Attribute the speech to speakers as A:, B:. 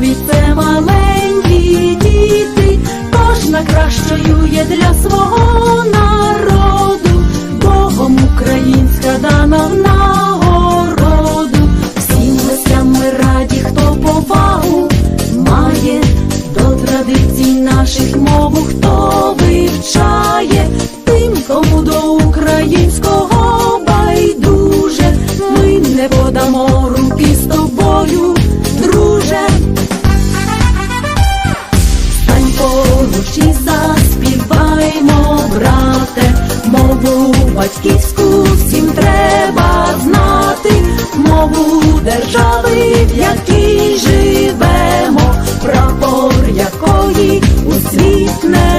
A: навіть це маленькі діти, кожна кращою є для свого народу, Богом українська дана в нагороду, всім гостям ми раді, хто повагу має до традицій наших мову. хто поруч і заспіваймо, брате, мову батьківську всім треба знати, мову держави, в якій живемо, прапор якої у світ не